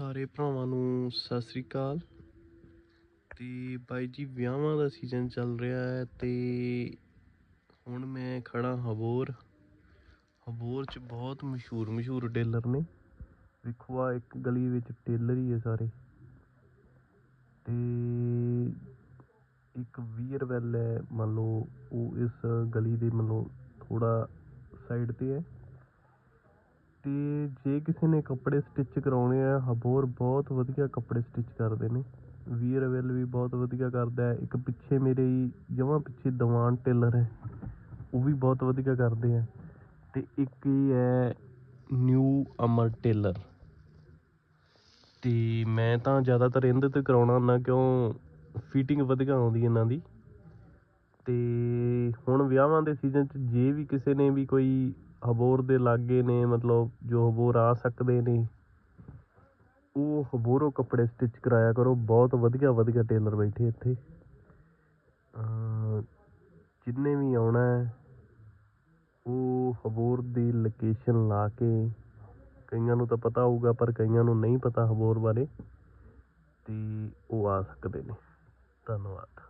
ਸਾਰੇ ਭਰਾਵਾਂ ਨੂੰ ਸਤਿ ਸ੍ਰੀ ਅਕਾਲ। ਤੇ ਬਾਈ ਜੀ, ਵਿਆਹਾਂ ਦਾ ਸੀਜ਼ਨ ਚੱਲ ਰਿਹਾ ਹੈ ਤੇ ਹੁਣ ਮੈਂ ਖੜਾ ਹਬੋਰ। ਹਬੋਰ ਚ ਬਹੁਤ ਮਸ਼ਹੂਰ ਮਸ਼ਹੂਰ ਟੇਲਰ ਨੇ। ਵੇਖੋ ਆ ਇੱਕ ਗਲੀ ਵਿੱਚ ਟੇਲਰ ਹੀ ਹੈ ਸਾਰੇ। ਤੇ ਇੱਕ ਵੀਅਰ ਵੀਅਰਵੈਲ ਹੈ, ਮੰਨ ਲਓ ਉਹ ਇਸ ਗਲੀ ਦੇ, ਮੰਨ ਲਓ ਥੋੜਾ ਸਾਈਡ ਤੇ ਹੈ। ਤੇ ਜੇ ਕਿਸੇ ਨੇ ਕੱਪੜੇ ਸਟਿਚ ਕਰਵਾਉਣੇ ਆ, ਹਬੋਰ ਬਹੁਤ ਵਧੀਆ ਕੱਪੜੇ ਸਟਿਚ ਕਰਦੇ ਨੇ। ਵੀਅਰਵੈਲ ਵੀ ਬਹੁਤ ਵਧੀਆ ਕਰਦਾ ਇੱਕ ਪਿੱਛੇ ਮੇਰੇ ਹੀ, ਜਮਾਂ ਪਿੱਛੇ ਦੀਵਾਨ ਟੇਲਰ ਹੈ। ਉਹ ਵੀ ਬਹੁਤ ਵਧੀਆ ਕਰਦੇ ਆ। ਅਤੇ ਇੱਕ ਇਹ ਹੈ ਨਿਊ ਅਮਰ ਟੇਲਰ। ਅਤੇ ਮੈਂ ਤਾਂ ਜ਼ਿਆਦਾਤਰ ਇਹਦੇ ਤੇ ਕਰਾਉਣਾ ਹੁੰਦਾ ਕਿਉਂ ਫਿਟਿੰਗ ਵਧੀਆ ਆਉਂਦੀ ਇਹਨਾਂ ਦੀ। ਅਤੇ ਤੇ ਹੁਣ ਵਿਆਹਾਂ ਦੇ ਸੀਜ਼ਨ 'ਚ ਜੇ ਵੀ ਕਿਸੇ ਨੇ ਵੀ ਕੋਈ ਹਬੋਰ ਦੇ ਲਾਗੇ ਨੇ, ਮਤਲਬ ਜੋ ਹਬੋਰ ਆ ਸਕਦੇ ਨੇ, ਉਹ ਹਬੋਰੋਂ ਕੱਪੜੇ ਸਟਿਚ ਕਰਾਇਆ ਕਰੋ। ਬਹੁਤ ਵਧੀਆ ਵਧੀਆ ਟੇਲਰ ਬੈਠੇ ਇੱਥੇ। ਅਮ ਜਿੰਨੇ ਵੀ ਆਉਣਾ ਉਹ ਹਬੋਰ ਦੀ ਲੋਕੇਸ਼ਨ ਲਾ ਕੇ, ਕਈਆਂ ਨੂੰ ਤਾਂ ਪਤਾ ਹੋਊਗਾ, ਪਰ ਕਈਆਂ ਨੂੰ ਨਹੀਂ ਪਤਾ ਹਬੋਰ ਬਾਰੇ। ਤੇ ਉਹ ਆ ਸਕਦੇ ਨੇ। ਧੰਨਵਾਦ।